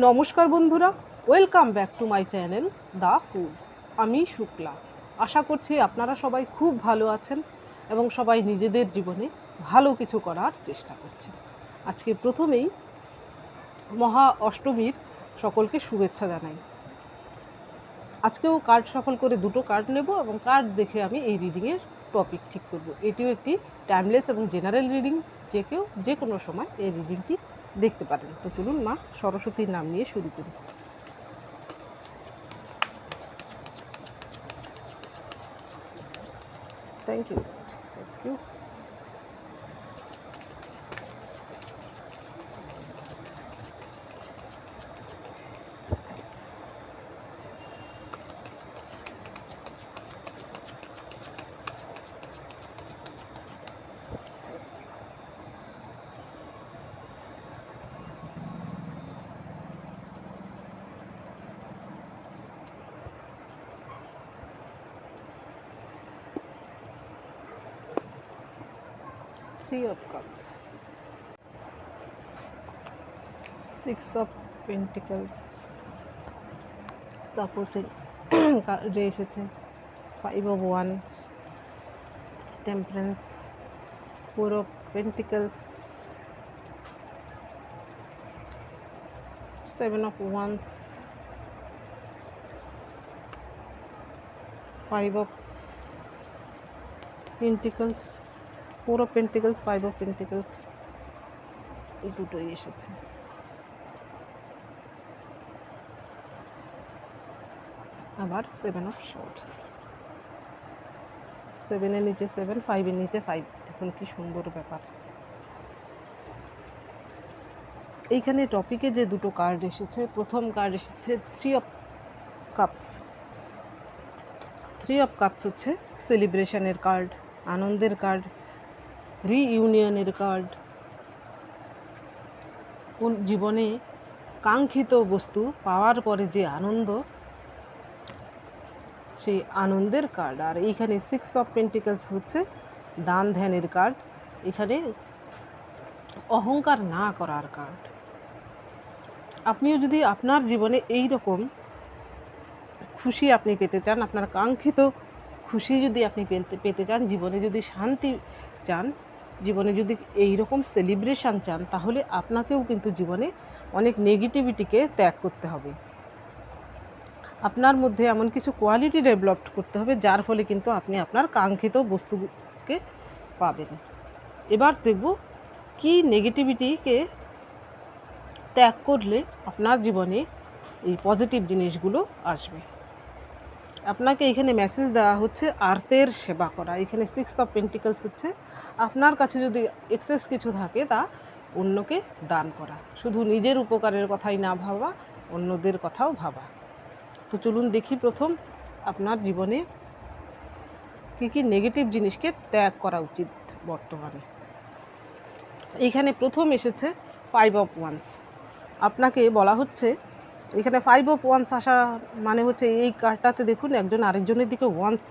নমস্কার বন্ধুরা welcome back to my channel the food আমি শুক্লা। আশা করছি আপনারা সবাই খুব ভালো আছেন এবং সবাই নিজেদের জীবনে ভালো কিছু করার চেষ্টা করছেন। আজকে প্রথমেই মহা অষ্টমীর সকলকে শুভেচ্ছা জানাই। আজকেও কার্ড সফল করে দুটো কার্ড নেব এবং কার্ড দেখে আমি এই রিডিংয়ের টপিক ঠিক করব। এটিও একটি টাইমলেস এবং জেনারেল রিডিং যে কেউ যে কোনো সময় এই রিডিংটি দেখতে পারেন। তো চলুন মা সরস্বতীর নাম নিয়ে শুরু করি। Thank you thank you three of cups six of pentacles. Supporting রে এসেছে five of wands temperance four of pentacles seven of wands five of pentacles four of pentacles five of pentacles দুটোই এসেছে। আবার সেভেন অফ শর্টস সেভেনের নিচে seven ফাইভের নিচে five দেখুন কি সুন্দর ব্যাপার। এইখানে টপিকে যে দুটো কার্ড এসেছে, প্রথম কার্ড এসেছে three of cups three of cups হচ্ছে সেলিব্রেশনের কার্ড আনন্দের কার্ড রিইউনিয়নের কার্ড কোন জীবনে কাঙ্ক্ষিত বস্তু পাওয়ার পরে যে আনন্দ, সেই আনন্দের কার্ড আর এইখানে সিক্স অফ পেন্টিকলস হচ্ছে দান ধ্যানের কার্ড এখানে অহংকার না করার কার্ড আপনিও যদি আপনার জীবনে এই রকম খুশি আপনি পেতে চান, আপনার কাঙ্ক্ষিত খুশি যদি আপনি পেতে পেতে চান, জীবনে যদি শান্তি চান জীবনে যদি এই রকম সেলিব্রেশন চান, তাহলে আপনাকেও কিন্তু জীবনে অনেক নেগেটিভিটিকে ত্যাগ করতে হবে। আপনার মধ্যে এমন কিছু কোয়ালিটি ডেভেলপ করতে হবে, যার ফলে কিন্তু আপনি আপনার কাঙ্ক্ষিত বস্তুকে পাবেন। এবার দেখব কি নেগেটিভিটিকে ত্যাগ করলে আপনার জীবনে এই পজিটিভ জিনিসগুলো আসবে। আপনাকে এখানে মেসেজ দেওয়া হচ্ছে আর্তের সেবা করা। এখানে সিক্স অফ পেন্টিকলস হচ্ছে। আপনার কাছে যদি এক্সেস কিছু থাকে তা অন্যকে দান করা। শুধু নিজের উপকারের কথাই না ভাবা, অন্যদের কথাও ভাবা। তো চলুন দেখি প্রথম আপনার জীবনে কী কী নেগেটিভ জিনিসকে ত্যাগ করা উচিত বর্তমানে। এইখানে প্রথম এসেছে ফাইভ অফ ওয়ান্স আপনাকে বলা হচ্ছে এখানে ফাইভ অফ ওয়ান্স আসা মানে হচ্ছে এই কার্ডটাতে দেখুন, একজন আরেকজনের দিকে ওয়ান্স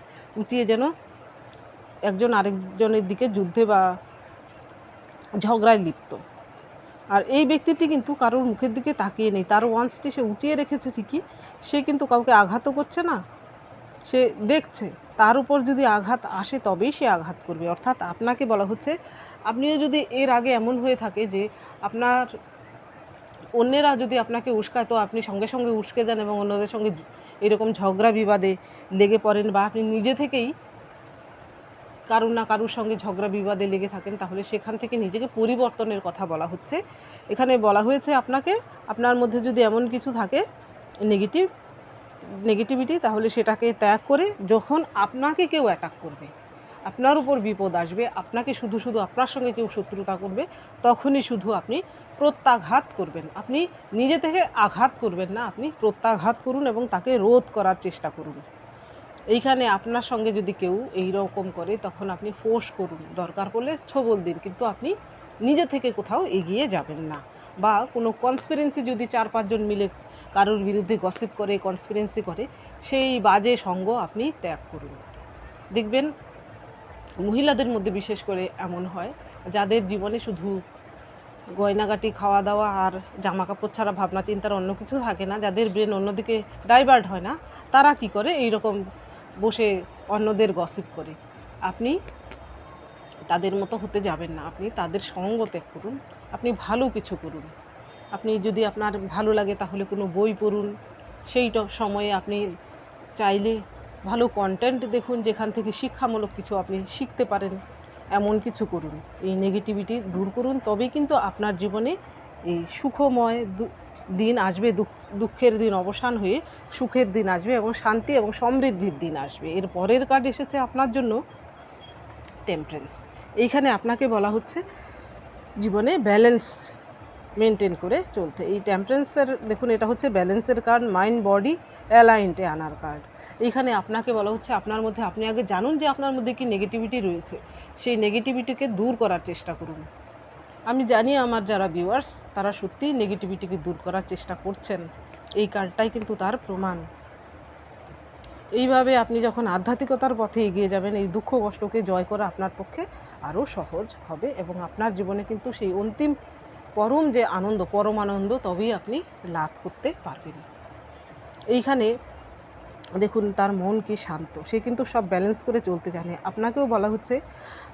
উঁচিয়ে যেন একজন আরেকজনের দিকে যুদ্ধে বা ঝগড়ায় লিপ্ত। আর এই ব্যক্তিটি কিন্তু কারোর মুখের দিকে তাকিয়ে নেই। তার ওয়ান্সটি সে উঁচিয়ে রেখেছে ঠিকই, সে কিন্তু কাউকে আঘাতও করছে না, সে দেখছে, তার উপর যদি আঘাত আসে তবেই সে আঘাত করবে। অর্থাৎ আপনাকে বলা হচ্ছে, আপনিও যদি এর আগে এমন হয়ে থাকে যে আপনার অন্যেরা যদি আপনাকে উস্কায় তো আপনি সঙ্গে সঙ্গে উস্কে যান এবং অন্যদের সঙ্গে এরকম ঝগড়া বিবাদে লেগে পড়েন বা আপনি নিজে থেকেই কারুর না কারুর সঙ্গে ঝগড়া বিবাদে লেগে থাকেন, তাহলে সেখান থেকে নিজেকে পরিবর্তনের কথা বলা হচ্ছে। এখানে বলা হয়েছে আপনাকে, আপনার মধ্যে যদি এমন কিছু থাকে নেগেটিভ নেগেটিভিটি তাহলে সেটাকে ত্যাগ করে যখন আপনাকে কেউ অ্যাটাক করবে আপনার উপর বিপদ আসবে, আপনাকে শুধু শুধু আপনার সঙ্গে কেউ শত্রুতা করবে, তখনই শুধু আপনি প্রত্যাঘাত করবেন। আপনি নিজে থেকে আঘাত করবেন না, আপনি প্রত্যাঘাত করুন এবং তাকে রোধ করার চেষ্টা করুন। এইখানে আপনার সঙ্গে যদি কেউ এই রকম করে, তখন আপনি ফোর্স করুন। দরকার পড়লে ছবল দিন, কিন্তু আপনি নিজে থেকে কোথাও এগিয়ে যাবেন না। বা কোনো কনসপিরেন্সি যদি চার পাঁচজন মিলে কারোর বিরুদ্ধে গসিপ করে কনসপিরেন্সি করে, সেই বাজে সঙ্গ আপনি ত্যাগ করুন। দেখবেন মহিলাদের মধ্যে বিশেষ করে এমন হয়, যাদের জীবনে শুধু গয়নাগাটি খাওয়া দাওয়া আর জামা কাপড় ছাড়া ভাবনা, চিন্তার অন্য কিছু থাকে না, যাদের ব্রেন অন্যদিকে ডাইভার্ট হয় না, তারা কি করে? এই রকম বসে অন্যদের গসিপ করে। আপনি তাদের মতো হতে যাবেন না, আপনি তাদের সঙ্গ ত্যাগ করুন, আপনি ভালো কিছু করুন। আপনি যদি আপনার ভালো লাগে তাহলে কোনো বই পড়ুন সেই ট- সময়ে আপনি চাইলে ভালো কন্টেন্ট দেখুন, যেখান থেকে শিক্ষামূলক কিছু আপনি শিখতে পারেন, এমন কিছু করুন। এই নেগেটিভিটি দূর করুন, তবেই কিন্তু আপনার জীবনে এই সুখময় দিন আসবে, দুঃখ- দুঃখের দিন অবসান হয়ে সুখের দিন আসবে এবং শান্তি এবং সমৃদ্ধির দিন আসবে। এর পরের কার্ড এসেছে আপনার জন্য টেম্পারেন্স এইখানে আপনাকে বলা হচ্ছে জীবনে ব্যালেন্স মেনটেন করে চলতে। এই টেম্পারেন্সের দেখুন, এটা হচ্ছে ব্যালেন্সের কার্ড মাইন্ড বডি অ্যালাইন্টে আনার কার্ড। এখানে আপনাকে বলা হচ্ছে, আপনার মধ্যে, আপনি আগে জানুন যে আপনার মধ্যে কি নেগেটিভিটি রয়েছে। সেই নেগেটিভিটিকে দূর করার চেষ্টা করুন। আমি জানি আমার যারা ভিউয়ার্স তারা সত্যিই নেগেটিভিটিকে দূর করার চেষ্টা করছেন। এই কার্ডটাই কিন্তু তার প্রমাণ। এইভাবে আপনি যখন আধ্যাত্মিকতার পথে এগিয়ে যাবেন, এই দুঃখ কষ্টকে জয় করা আপনার পক্ষে আরও সহজ হবে এবং আপনার জীবনে কিন্তু সেই অন্তিম পরম যে আনন্দ, পরম আনন্দ, তবেই আপনি লাভ করতে পারবেন। এইখানে দেখুন, তার মন কি শান্ত। সে কিন্তু সব ব্যালেন্স করে চলতে জানে। আপনাকেও বলা হচ্ছে,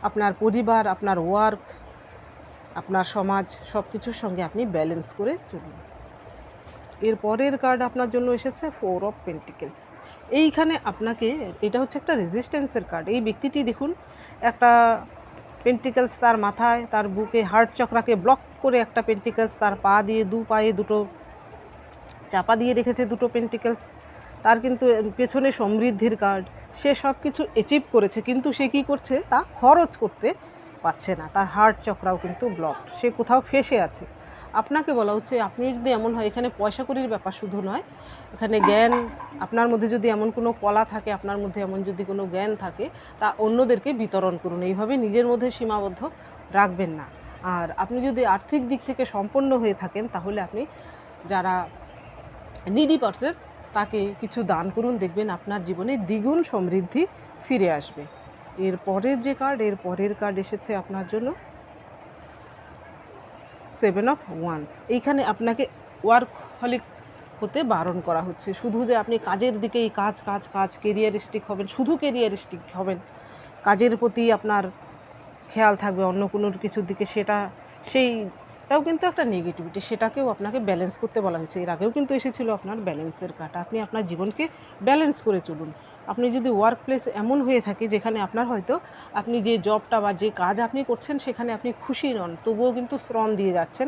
আপনার পরিবার, আপনার ওয়ার্ক আপনার সমাজ, সব কিছুর সঙ্গে আপনি ব্যালেন্স করে চলুন। এর পরের কার্ড আপনার জন্য এসেছে ফোর অফ পেন্টিকেলস এইখানে আপনাকে, এটা হচ্ছে একটা রেজিস্ট্যান্সের কার্ড এই ব্যক্তিটি দেখুন, একটা পেন্টিকেলস তার মাথায়, তার বুকে হার্ট চক্রাকে ব্লক করে একটা পেন্টিকেলস তার পা দিয়ে, দু পায়ে দুটো চাপা দিয়ে রেখেছে দুটো পেন্টিকেলস তার কিন্তু পেছনে সমৃদ্ধির কার্ড সে সব কিছু অ্যাচিভ করেছে, কিন্তু সে কি করছে? তা খরচ করতে পারছে না, তার হার্ট চক্রাও কিন্তু ব্লক সে কোথাও ফেসে আছে। আপনাকে বলা হচ্ছে, আপনি যদি এমন হয়, এখানে পয়সা করির ব্যাপার শুধু নয়, এখানে জ্ঞান, আপনার মধ্যে যদি এমন কোনো কলা থাকে, আপনার মধ্যে এমন যদি কোনো জ্ঞান থাকে, তা অন্যদেরকে বিতরণ করুন, এইভাবে নিজের মধ্যে সীমাবদ্ধ রাখবেন না। আর আপনি যদি আর্থিক দিক থেকে সম্পন্ন হয়ে থাকেন, তাহলে আপনি যারা নিডি পার্সন তাকে কিছু দান করুন, দেখবেন আপনার জীবনে দ্বিগুণ সমৃদ্ধি ফিরে আসবে। এর পরের যে কার্ড এর পরের কার্ড এসেছে আপনার জন্য। সেভেন অফ ওয়ান্স এইখানে আপনাকে ওয়ার্ক হলিক হতে বারণ করা হচ্ছে। শুধু যে আপনি কাজের দিকেই কাজ কাজ কাজ কেরিয়ারিস্টিক হবেন, শুধু কেরিয়ারিস্টিক হবেন। কাজের প্রতি আপনার খেয়াল থাকবে, অন্য কোনো কিছুর দিকে সেটা সেইটাও কিন্তু একটা নেগেটিভিটি সেটাকেও আপনাকে ব্যালেন্স করতে বলা হয়েছে। এর আগেও কিন্তু এসেছিল আপনার ব্যালেন্সের কাটা। আপনি আপনার জীবনকে ব্যালেন্স করে চলুন। আপনি যদি ওয়ার্ক প্লেস এমন হয়ে থাকে যেখানে আপনার হয়তো আপনি যে জবটা বা যে কাজ আপনি করছেন, সেখানে আপনি খুশি নন, তবুও কিন্তু শ্রম দিয়ে যাচ্ছেন।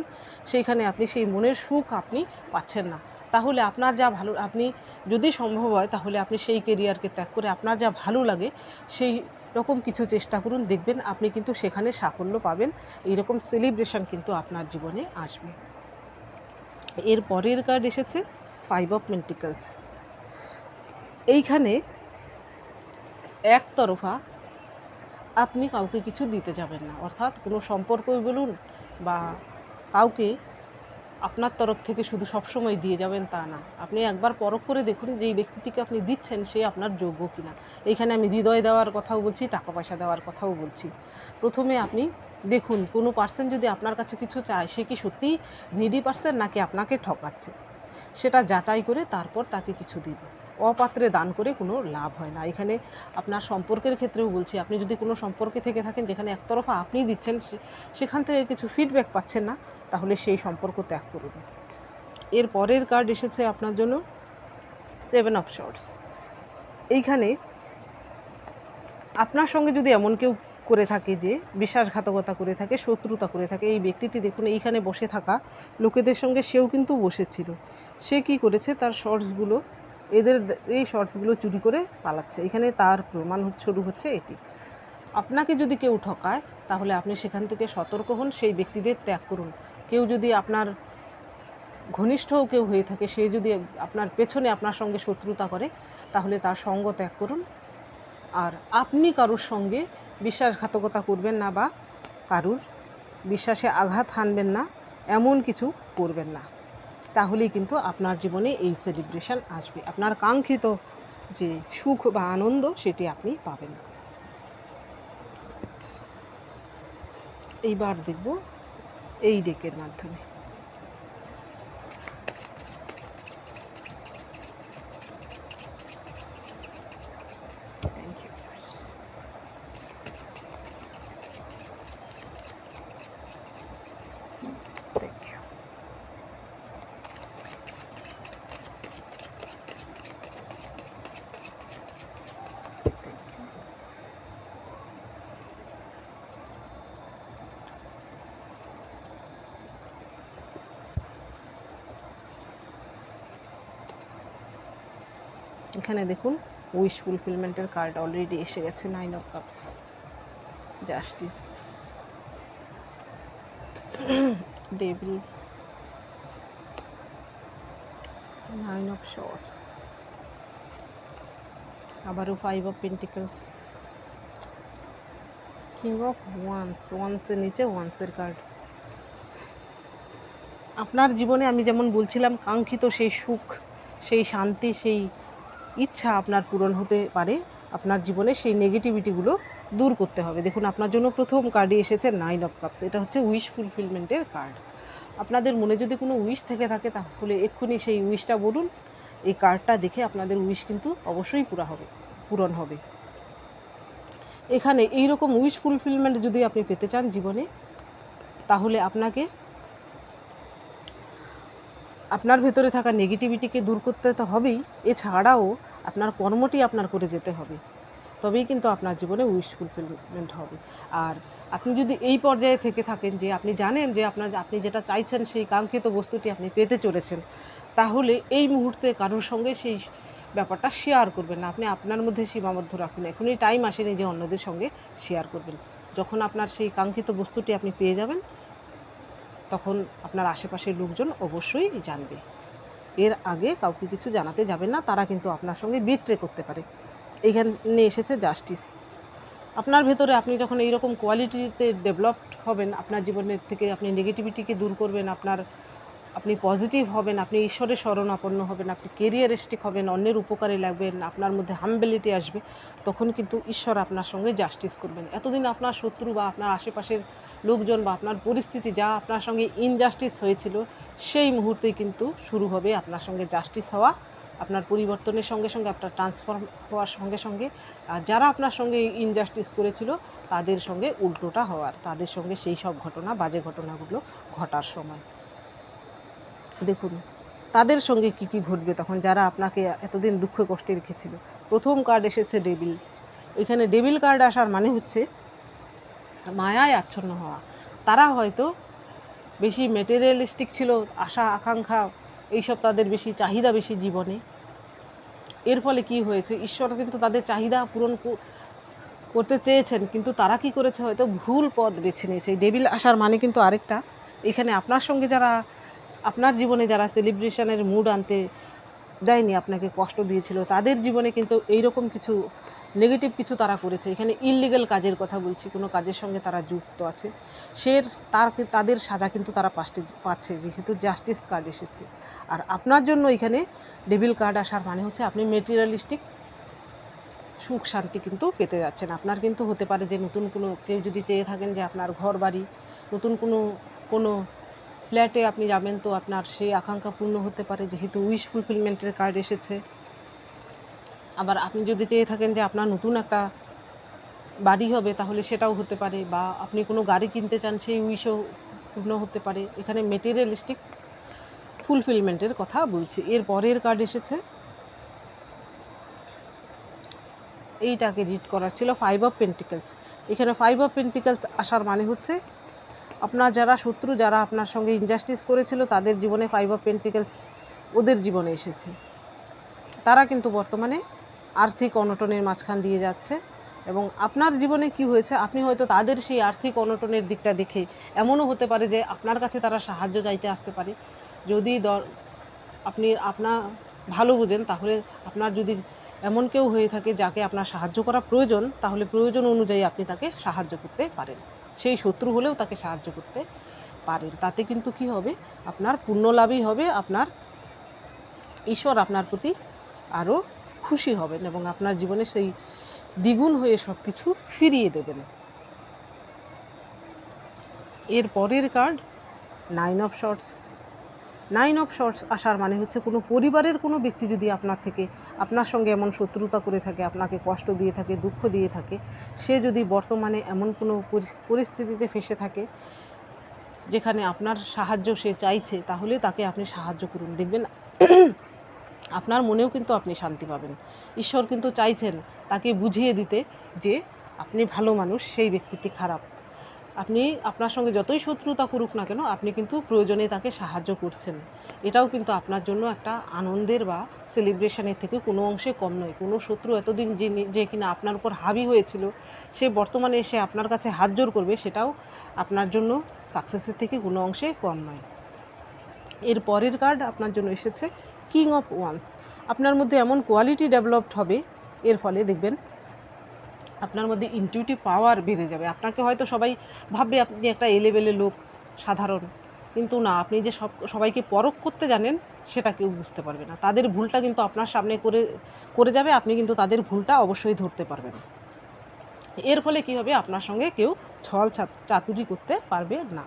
সেইখানে আপনি সেই মনের সুখ আপনি পাচ্ছেন না। তাহলে আপনার যা ভালো, আপনি যদি সম্ভব হয়, তাহলে আপনি সেই কেরিয়ারকে ত্যাগ করে আপনার যা ভালো লাগে, সেই রকম কিছু চেষ্টা করুন, দেখবেন আপনি কিন্তু সেখানে সাফল্য পাবেন। এইরকম সেলিব্রেশন কিন্তু আপনার জীবনে আসবে। এর পরের কার্ড এসেছে ফাইভ অফ মেন্টিকালস এইখানে একতরফা আপনি কাউকে কিছু দিতে যাবেন না। অর্থাৎ কোনো সম্পর্কই বলুন বা কাউকে আপনার তরফ থেকে শুধু সবসময় দিয়ে যাবেন তা না। আপনি একবার পরখ করে দেখুন যে এই ব্যক্তিটিকে আপনি দিচ্ছেন, সে আপনার যোগ্য কিনা। এইখানে আমি হৃদয় দেওয়ার কথাও বলছি, টাকা পয়সা দেওয়ার কথাও বলছি। প্রথমে আপনি দেখুন, কোনো পার্সন যদি আপনার কাছে কিছু চায়, সে কি সত্যিই নিডি পার্সন নাকি আপনাকে ঠকাচ্ছে? সেটা যাচাই করে তারপর তাকে কিছু দিন অপাত্রে দান করে কোনো লাভ হয় না। এখানে আপনার সম্পর্কের ক্ষেত্রেও বলছি, আপনি যদি কোনো সম্পর্কে থেকে থাকেন যেখানে একতরফা আপনি দিচ্ছেন সেখান থেকে কিছু ফিডব্যাক পাচ্ছেন না, তাহলে সেই সম্পর্ক ত্যাগ করুন এর পরের কার্ড এসেছে আপনার জন্য সেভেন অফ শর্টস এইখানে আপনার সঙ্গে যদি এমন কেউ করে থাকে যে, বিশ্বাসঘাতকতা করে থাকে, শত্রুতা করে থাকে, এই ব্যক্তিটি দেখুন, এইখানে বসে থাকা লোকেদের সঙ্গে সেও কিন্তু বসেছিল। সে কি করেছে? তার শর্টসগুলো এদের এই শর্টসগুলো চুরি করে পালাচ্ছে। এখানে তার প্রমাণ শুরু হচ্ছে এটি। আপনাকে যদি কেউ ঠকায়, তাহলে আপনি সেখান থেকে সতর্ক হন, সেই ব্যক্তিদের ত্যাগ করুন। কেউ যদি আপনার ঘনিষ্ঠও কেউ হয়ে থাকে, সে যদি আপনার পেছনে আপনার সঙ্গে শত্রুতা করে, তাহলে তার সঙ্গ ত্যাগ করুন। আর আপনি কারুর সঙ্গে বিশ্বাসঘাতকতা করবেন না বা কারুর বিশ্বাসে আঘাত হানবেন না, এমন কিছু করবেন না। তাহলেই কিন্তু আপনার জীবনে এই সেলিব্রেশন আসবে। আপনার কাঙ্ক্ষিত যে সুখ বা আনন্দ সেটি আপনি পাবেন। এইবার দেখব এই ডেকের মাধ্যমে thank you thank you thank you এখানে দেখুন উইশ ফুলফিলমেন্টের কার্ড অলরেডি এসে গেছে nine of cups justice devil nine of swords আবারও five of pentacles king of wands ওয়ান্সের নিচে ওয়ান্সের কার্ড আপনার জীবনে আমি যেমন বলছিলাম, কাঙ্ক্ষিত সেই সুখ, সেই শান্তি, সেই ইচ্ছা আপনার পূরণ হতে পারে, আপনার জীবনে সেই নেগেটিভিটিগুলো দূর করতে হবে। দেখুন, আপনার জন্য প্রথম কার্ডে এসেছে নাইন অফ কাপস এটা হচ্ছে উইশ ফুলফিলমেন্টের কার্ড আপনাদের মনে যদি কোনো উইশ থেকে থাকে, তাহলে এক্ষুনি সেই উইশটা বলুন। এই কার্ডটা দেখে আপনাদের উইশ কিন্তু অবশ্যই পুরা হবে, পূরণ হবে। এখানে এই রকম উইশ ফুলফিলমেন্ট যদি আপনি পেতে চান জীবনে, তাহলে আপনাকে আপনার ভেতরে থাকা নেগেটিভিটিকে দূর করতে তো হবেই। এছাড়াও আপনার কর্মটি আপনার করে যেতে হবে। তবেই কিন্তু আপনার জীবনে উইশ ফুলফিলমেন্ট হবে। আর আপনি যদি এই পর্যায়ে থেকে থাকেন যে আপনি জানেন যে আপনার আপনি যেটা চাইছেন সেই কাঙ্ক্ষিত বস্তুটি আপনি পেতে চলেছেন, তাহলে এই মুহূর্তে কারোর সঙ্গে সেই ব্যাপারটা শেয়ার করবেন না। আপনি আপনার মধ্যে সীমাবদ্ধ রাখুন। এখনই টাইম আসেনি যে অন্যদের সঙ্গে শেয়ার করবেন। যখন আপনার সেই কাঙ্ক্ষিত বস্তুটি আপনি পেয়ে যাবেন তখন আপনার আশেপাশের লোকজন অবশ্যই জানবে। এর আগে কাউকে কিছু জানাতে যাবেন না, তারা কিন্তু আপনার সঙ্গে বিট্রে করতে পারে। এইখানে এসেছে জাস্টিস। আপনার ভেতরে আপনি যখন এইরকম কোয়ালিটিতে ডেভেলপড হবেন, আপনার জীবনের থেকে আপনি নেগেটিভিটিকে দূর করবেন, আপনার আপনি পজিটিভ হবেন, আপনি ঈশ্বরের শরণাপন্ন হবেন, আপনি কেরিয়ারিস্টিক হবেন, অন্যের উপকারে লাগবেন, আপনার মধ্যে হাম্বেলিটি আসবে, তখন কিন্তু ঈশ্বর আপনার সঙ্গে জাস্টিস করবেন। এতদিন আপনার শত্রু বা আপনার আশেপাশের লোকজন বা আপনার পরিস্থিতি যা আপনার সঙ্গে ইনজাস্টিস হয়েছিল, সেই মুহূর্তেই কিন্তু শুরু হবে আপনার সঙ্গে জাস্টিস হওয়া, আপনার পরিবর্তনের সঙ্গে সঙ্গে, আপনার ট্রান্সফর্ম হওয়ার সঙ্গে সঙ্গে, আর যারা আপনার সঙ্গে ইনজাস্টিস করেছিল, তাদের সঙ্গে উল্টোটা হওয়ার, তাদের সঙ্গে সেই সব ঘটনা, বাজে ঘটনাগুলো ঘটার সময়। দেখুন, তাদের সঙ্গে কি কি ঘটবে তখন যারা আপনাকে এতদিন দুঃখ কষ্টে রেখেছিল? প্রথম কার্ড এসেছে ডেবিল এখানে ডেবিল কার্ড আসার মানে হচ্ছে মায়ায় আচ্ছন্ন হওয়া। তারা হয়তো বেশি মেটেরিয়ালিস্টিক ছিল, আশা, আকাঙ্ক্ষা, এইসব তাদের বেশি চাহিদা বেশি জীবনে। এর ফলে কি হয়েছে? ঈশ্বর কিন্তু তাদের চাহিদা পূরণ করতে চেয়েছেন, কিন্তু তারা কি করেছে? হয়তো ভুল পথ বেছে নিয়েছে। ডেবিল আসার মানে কিন্তু আরেকটা। এখানে আপনার সঙ্গে যারা আপনার জীবনে যারা সেলিব্রেশনের মুড আনতে দেয়নি, আপনাকে কষ্ট দিয়েছিল, তাদের জীবনে কিন্তু এইরকম কিছু নেগেটিভ কিছু তারা করেছে। এখানে ইললিগাল কাজের কথা বলছি, কোনো কাজের সঙ্গে তারা যুক্ত আছে। সে তার তাদের সাজা কিন্তু তারা পাচ্ছে পাচ্ছে, যেহেতু জাস্টিস কার্ড এসেছে। আর আপনার জন্য এখানে ডেবিল কার্ড আসার মানে হচ্ছে আপনি মেটেরিয়ালিস্টিক সুখ শান্তি কিন্তু পেতে যাচ্ছেন। আপনার কিন্তু হতে পারে যে নতুন কোনো কেউ যদি চেয়ে থাকেন যে আপনার ঘর বাড়ি নতুন কোনো কোনো ফ্ল্যাটে আপনি যাবেন তো আপনার সেই আকাঙ্ক্ষা পূর্ণ হতে পারে, যেহেতু উইশ ফুলফিলমেন্টের কার্ড এসেছে। আবার আপনি যদি চেয়ে থাকেন যে আপনার নতুন একটা বাড়ি হবে, তাহলে সেটাও হতে পারে, বা আপনি কোনো গাড়ি কিনতে চান, সেই উইশও পূর্ণ হতে পারে। এখানে মেটেরিয়ালিস্টিক ফুলফিলমেন্টের কথা বলছি। এর পরের কার্ড এসেছে। এইটাকে রিড করার ছিল ফাইভ অফ পেন্টিকেলস এখানে ফাইভ অফ পেন্টিকেলস আসার মানে হচ্ছে আপনার যারা শত্রু, যারা আপনার সঙ্গে ইনজাস্টিস করেছিল, তাদের জীবনে ফাইভ অফ পেন্টিকেলস ওদের জীবনে এসেছে। তারা কিন্তু বর্তমানে আর্থিক অনটনের মাঝখান দিয়ে যাচ্ছে এবং আপনার জীবনে কি হয়েছে? আপনি হয়তো তাদের সেই আর্থিক অনটনের দিকটা দেখে এমনও হতে পারে যে আপনার কাছে তারা সাহায্য চাইতে আসতে পারে। যদি দর আপনি আপনার ভালো বোঝেন, তাহলে আপনার যদি এমন কেউ হয়ে থাকে যাকে আপনার সাহায্য করা প্রয়োজন, তাহলে প্রয়োজন অনুযায়ী আপনি তাকে সাহায্য করতে পারেন। সেই শত্রু হলেও তাকে সাহায্য করতে পারেন। তাতে কিন্তু কি হবে? আপনার পূর্ণ লাভই হবে, আপনার ঈশ্বর আপনার প্রতি আরও খুশি হবেন এবং আপনার জীবনে সেই দ্বিগুণ হয়ে সব কিছু ফিরিয়ে দেবেন। এর পরের card nine of swords nine of swords আসার মানে হচ্ছে কোনো পরিবারের কোনো ব্যক্তি যদি আপনার থেকে, আপনার সঙ্গে এমন শত্রুতা করে থাকে, আপনাকে কষ্ট দিয়ে থাকে, দুঃখ দিয়ে থাকে, সে যদি বর্তমানে এমন কোনো পরি- পরিস্থিতিতে ফেসে থাকে, যেখানে আপনার সাহায্য সে চাইছে, তাহলে তাকে আপনি সাহায্য করুন। দেখবেন আপনার মনেও কিন্তু আপনি শান্তি পাবেন। ঈশ্বর কিন্তু চাইছেন তাকে বুঝিয়ে দিতে যে, আপনি ভালো মানুষ, সেই ব্যক্তিটি খারাপ। আপনি আপনার সঙ্গে যতই শত্রুতা করুক না কেন, আপনি কিন্তু প্রয়োজনে তাকে সাহায্য করছেন। এটাও কিন্তু আপনার জন্য একটা আনন্দের বা সেলিব্রেশনের থেকে কোনো অংশে কম নয়। কোনো শত্রু এতদিন যে যে কিনা আপনার উপর হাবি হয়েছিল, সে বর্তমানে এসে আপনার কাছে হাত জোর করবে, সেটাও আপনার জন্য সাকসেসের থেকে কোনো অংশে কম নয়। এর পরের কার্ড আপনার জন্য এসেছে কিং অফ ওয়ান্স আপনার মধ্যে এমন কোয়ালিটি ডেভেলপড হবে, এর ফলে দেখবেন আপনার মধ্যে ইনটিউটিভ পাওয়ার বেড়ে যাবে। আপনাকে হয়তো সবাই ভাববে, আপনি একটা এলেবেলে লোক, সাধারণ। কিন্তু না, আপনি যে সব, সবাইকে পরখ করতে জানেন, সেটা কেউ বুঝতে পারবে না। তাদের ভুলটা কিন্তু আপনার সামনে করে করে যাবে, আপনি কিন্তু তাদের ভুলটা অবশ্যই ধরতে পারবেন। এর ফলে কী হবে? আপনার সঙ্গে কেউ ছল চাতুরি করতে পারবে না।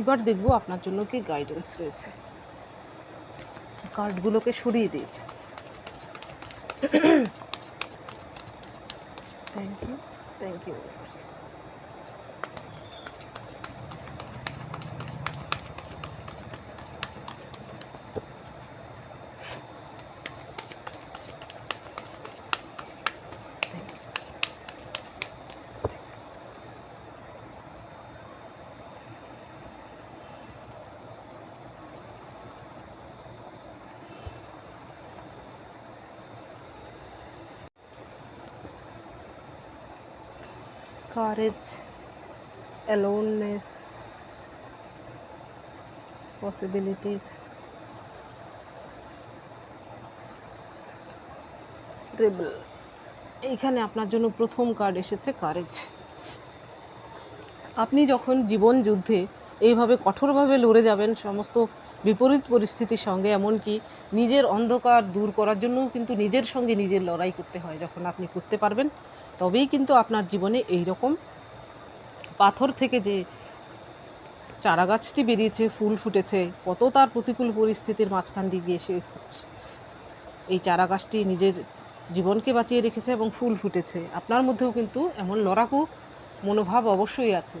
এবার দেখব আপনার জন্য কি গাইডেন্স রয়েছে। কার্ডগুলোকে সরিয়ে দিয়েছে। Thank you thank you courage aloneness, possibilities rebel এইখানে আপনার জন্য প্রথম কার্ড এসেছে কারেজ আপনি যখন জীবন যুদ্ধে এইভাবে কঠোরভাবে লড়ে যাবেন, সমস্ত বিপরীত পরিস্থিতির সঙ্গে, এমনকি নিজের অন্ধকার দূর করার জন্যও কিন্তু নিজের সঙ্গে নিজের লড়াই করতে হয়, যখন আপনি করতে পারবেন। তবেই কিন্তু আপনার জীবনে এই রকম পাথর থেকে যে চারা গাছটি বেরিয়েছে, ফুল ফুটেছে, কত তার প্রতিকূল পরিস্থিতির মাঝখান দিয়ে গিয়ে সে। এই চারা গাছটি নিজের জীবনকে বাঁচিয়ে রেখেছে এবং ফুল ফুটেছে। আপনার মধ্যেও কিন্তু এমন লড়াকু মনোভাব অবশ্যই আছে।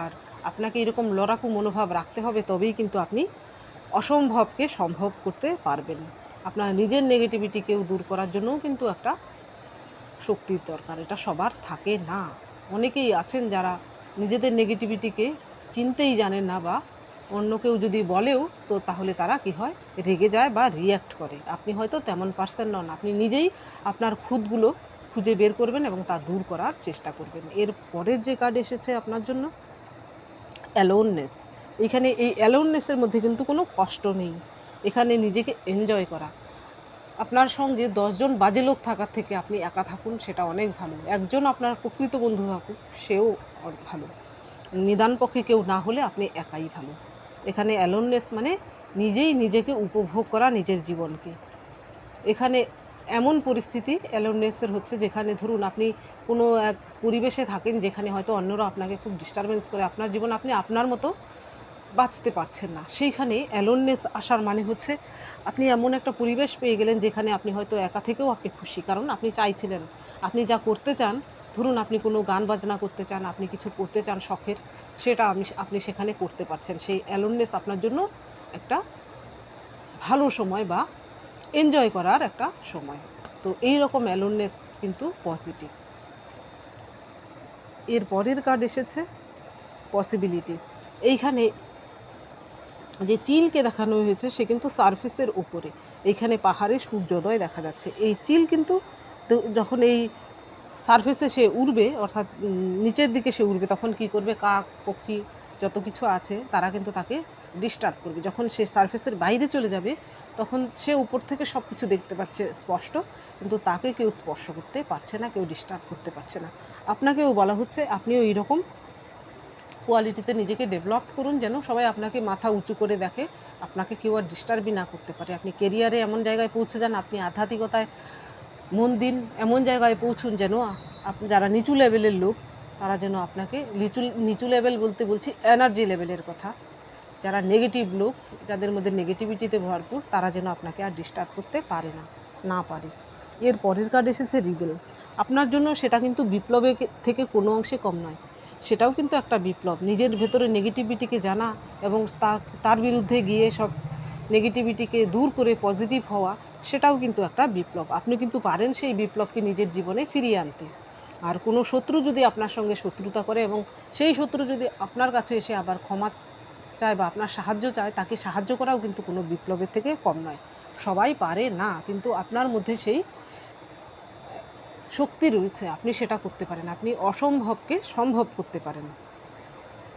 আর আপনাকে এরকম লড়াকু মনোভাব রাখতে হবে, তবেই কিন্তু আপনি অসম্ভবকে সম্ভব করতে পারবেন। আপনার নিজের নেগেটিভিটিকেও দূর করার জন্যও কিন্তু একটা শক্তির দরকার, এটা সবার থাকে না। অনেকেই আছেন যারা নিজেদের নেগেটিভিটিকে চিনতেই জানেন না বা অন্য কেউ যদি বলেও, তো তাহলে তারা কি হয়, রেগে যায় বা রিয়্যাক্ট করে। আপনি হয়তো তেমন পার্সন নন, আপনি নিজেই আপনার খুদগুলো খুঁজে বের করবেন এবং তা দূর করার চেষ্টা করবেন। এর পরের যে কার্ড এসেছে আপনার জন্য অ্যালোননেস এখানে এই অ্যালোননেসের মধ্যে কিন্তু কোনো কষ্ট নেই। এখানে নিজেকে এনজয় করা। আপনার সঙ্গে দশজন বাজে লোক থাকার থেকে আপনি একা থাকুন, সেটা অনেক ভালো। একজন আপনার প্রকৃত বন্ধু থাকুক, সেও ভালো। নিদান পক্ষে কেউ না হলে আপনি একাই ভালো। এখানে অ্যালোননেস মানে নিজেই নিজেকে উপভোগ করা নিজের জীবনকে। এখানে এমন পরিস্থিতি অ্যালোননেসের হচ্ছে যেখানে ধরুন আপনি কোনো এক পরিবেশে থাকেন, যেখানে হয়তো অন্যরা আপনাকে খুব ডিস্টারবেন্স করে। আপনার জীবন আপনি আপনার মতো বাঁচতে পারছেন না। সেইখানে অ্যালোননেস আসার মানে হচ্ছে আপনি এমন একটা পরিবেশ পেয়ে গেলেন যেখানে আপনি হয়তো একা থেকেও আপনি খুশি। কারণ আপনি চাইছিলেন, আপনি যা করতে চান, ধরুন আপনি কোনো গান বাজনা করতে চান, আপনি কিছু করতে চান শখের, সেটা আপনি আপনি সেখানে করতে পারছেন। সেই অ্যালোননেস আপনার জন্য একটা ভালো সময় বা এনজয় করার একটা সময়। তো এই রকম অ্যালোননেস কিন্তু পজিটিভ এর পরের কার্ড এসেছে পসিবিলিটিস এইখানে যে চিলকে দেখানো হয়েছে, সে কিন্তু সারফেসের উপরে। এইখানে পাহাড়ে সূর্যোদয় দেখা যাচ্ছে। এই চিল কিন্তু যখন এই সারফেসে সে উড়বে, অর্থাৎ নিচের দিকে সে উড়বে, তখন কি করবে? কাক, পক্ষী যত কিছু আছে, তারা কিন্তু তাকে ডিস্টার্ব করবে। যখন সে সারফেসের বাইরে চলে যাবে, তখন সে উপর থেকে সব কিছু দেখতে পাচ্ছে স্পষ্ট, কিন্তু তাকে কেউ স্পর্শ করতে পারছে না, কেউ ডিস্টার্ব করতে পারছে না। আপনাকেও বলা হচ্ছে, আপনিও এইরকম কোয়ালিটিতে নিজেকে ডেভেলপ করুন যেন সবাই আপনাকে মাথা উঁচু করে দেখে, আপনাকে কেউ আর ডিস্টার্বই না করতে পারে। আপনি কেরিয়ারে এমন জায়গায় পৌঁছে যান, আপনি আধ্যাত্মিকতায় মন দিন, এমন জায়গায় পৌঁছুন যেন আপনি যারা নিচু লেভেলের লোক, তারা যেন আপনাকে নিচু নিচু লেভেল বলতে বলছি এনার্জি লেভেলের কথা। যারা নেগেটিভ লোক, যাদের মধ্যে নেগেটিভিটিতে ভরপুর, তারা যেন আপনাকে আর ডিস্টার্ব করতে পারে না না পারে। এর পরের কার্ড এসেছে রিবেল আপনার জন্য সেটা কিন্তু বিপ্লবে থেকে কোনো অংশে কম নয়। সেটাও কিন্তু একটা বিপ্লব। নিজের ভেতরে নেগেটিভিটিকে জানা এবং তা, তার বিরুদ্ধে গিয়ে সব নেগেটিভিটিকে দূর করে পজিটিভ হওয়া, সেটাও কিন্তু একটা বিপ্লব। আপনি কিন্তু পারেন সেই বিপ্লবকে নিজের জীবনে ফিরিয়ে আনতে। আর কোনো শত্রু যদি আপনার সঙ্গে শত্রুতা করে এবং সেই শত্রু যদি আপনার কাছে এসে আবার ক্ষমা চায় বা আপনার সাহায্য চায়, তাকে সাহায্য করাও কিন্তু কোনো বিপ্লবের থেকে কম নয়। সবাই পারে না, কিন্তু আপনার মধ্যে সেই শক্তি রয়েছে, আপনি সেটা করতে পারেন। আপনি অসম্ভবকে সম্ভব করতে পারেন।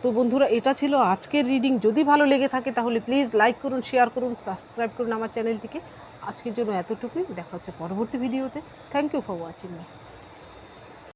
তো বন্ধুরা, এটা ছিল আজকের রিডিং। যদি ভালো লেগে থাকে তাহলে প্লিজ লাইক করুন, শেয়ার করুন, সাবস্ক্রাইব করুন আমার চ্যানেলটিকে। আজকের জন্য এতটুকুই। দেখা হচ্ছে পরবর্তী ভিডিওতে। Thank you for watching me